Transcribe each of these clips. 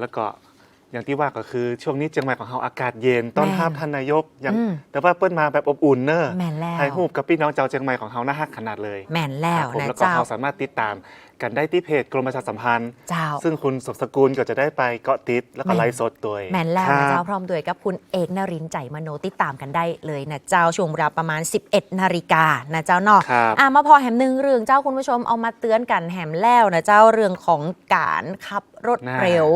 แล้วก็อย่างที่ว่าก็คือช่วงนี้เชียงใหม่ของเราอากาศเย็นต้อนรับแม่นท่านนายกอย่างอืม แต่ว่าเปิ้ลมาแบบอบอุ่นเนอะแม่นแล้วถ่ายรูปกับพี่น้องชาวเชียงใหม่ของเราน่าฮักขนาดเลยแม่นแล้วครับผมนะแล้วก็เจ้าเขาสามารถติดตามกันได้ที่เพจกรมประชาสัมพันธ์ เจ้า ซึ่งคุณสมสกุลก็จะได้ไปเกาะติดแล้วก็แม่นไลฟ์สดตัวเองแม่นแล้วคนะรับเจ้าพร้อมด้วยกับคุณเอกนรินทร์ใจมโนติดตามกันได้เลยนะเจ้าช่วงเวลาประมาณ 11 นาฬิกานะเจ้าเนาะครับ อะมาพอแหมหนึ่งเรื่องเจ้าคุณผู้ชมเอามาเตือนกันแหมแล้วนะเจ้าเรื่องของการขับรถน่าเร็ว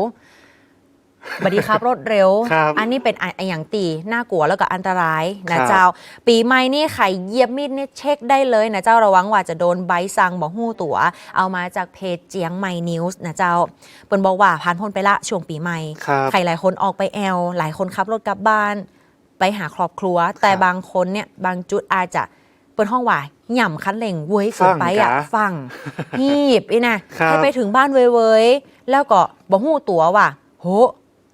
บดีครับรถเร็ว ครับอันนี้เป็นอะอย่างตีน่ากลัวแล้วก็อันตรายครันะบเจ้า ปีใหม่นี่ใครเหยียบมีดนี่เช็คได้เลยนะเจ้าระวังว่าจะโดนใบสั่งบอกหู้ตัว เอามาจากเพจเจียงใหม่นิวส์นะเจ้าเปิ้นบอกว่าผ่านพ้นไปละช่วงปีใหม่ครับใครหลายคนออกไปแอลหลายคนขับรถกลับบ้าน ไปหาครอบครัว แต่บางคนเนี่ยบางจุดอาจจะเปิดห้องว่าหย่ำคันเร่งเว้ยเกินไปอะฟังกะฟังหีบอีนะครับ ให้ไปถึงบ้านเว้ยๆแล้วก็บอกหู้ตัวว่าโห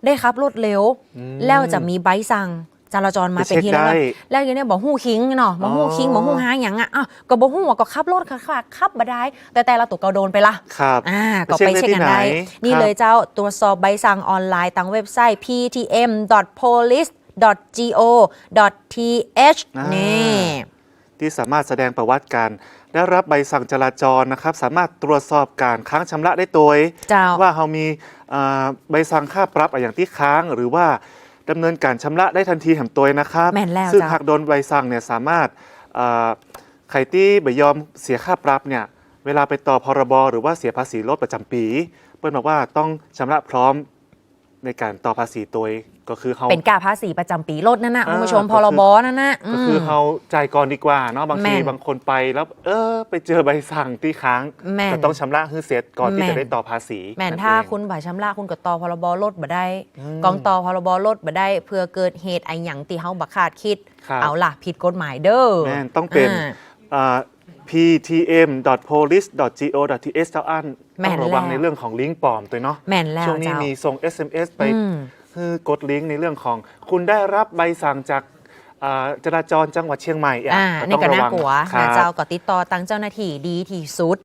ได้ขับรถเร็ว อืม แล้วจะมีใบสั่งจราจรมาไปเป็นเช็คที่แล้วได้แล้วอย่างเนี้ยบอกหู้คิงเนาะบอกหู้คิงอ๋อ บอกหู้หาอย่างอะอ้าวก็บอกหู้ว่าก็ขับรถค่ะค่ะขับมาได้ แต่แต่ละตัวก็โดนไปละ ครับ อ่าก็ไปไปเช็เช็คคได้ ที่กันได้ไหนนี่ครับ เลยเจ้าตรวจสอบใบสั่งออนไลน์ทางเว็บไซต์ ptm.police.go.th อ่านี่นี่ ที่สามารถแสดงประวัติการได้รับใบสั่งจราจรนะครับ สามารถตรวจสอบการค้างชำระได้ตัวเองเจ้า ว่าเรามีอ่าใบสั่งค่าปรับอะอย่างที่ค้างหรือว่าดำเนินการชำระได้ทันทีแห่งตัวเองนะครับแม่นแล้วซึ่งเจ้า หากโดนใบสั่งเนี่ยสามารถอ่าใครที่ไม่ยอมเสียค่าปรับเนี่ยเวลาไปต่อพรบหรือว่าเสียภาษีรถประจำปี เปิ้ลบอกว่าต้องชำระพร้อม ในการต่อภาษีตัวเองก็คือเขา เป็นกาภาษีประจำปีรถนั่นนะอ่าคุณผู้ชมก็พคือ รบนั่นนะก็คือมเขาจ่ายก่อนดีกว่าเนาะบางทีแม่นบางคนไปแล้ว เออ ไปเจอใบสั่งที่ค้างแม่นก็ต้องชำระให้เสร็จก่อนที่แม่น จะได้ต่อภาษีแม่นนั่นถ้าเองคุณบ่ายชำระคุณก็ต่อพรบรถบ่ได้อืมกองต่อพรบรถบ่ได้เพื่อเกิดเหตุไอ้หยังที่เฮาบักคาดคิด ครับ เอาล่ะผิดกฎหมายเด้อแม่นต้องเป็น อ่าอ่า ptm.police.go.th เจ้าอันแม่ต้อนงระวังแล้ว ในเรื่องของลิงก์ปลอมตัวเนาะแม่นแล้วช่วงนี้เจ้า มีส่ง SMS ไปอืม คือกดลิงก์ในเรื่องของ คุณได้รับใบสั่งจากอ่าจราจรจังหวัดเชียงใหม่อะอ่าก็นี่ต้องก็ระน่าวังกลัวครันะบ เจ้าก็ติดต่อตั้งเจ้าหน้าที่ดีที่สุด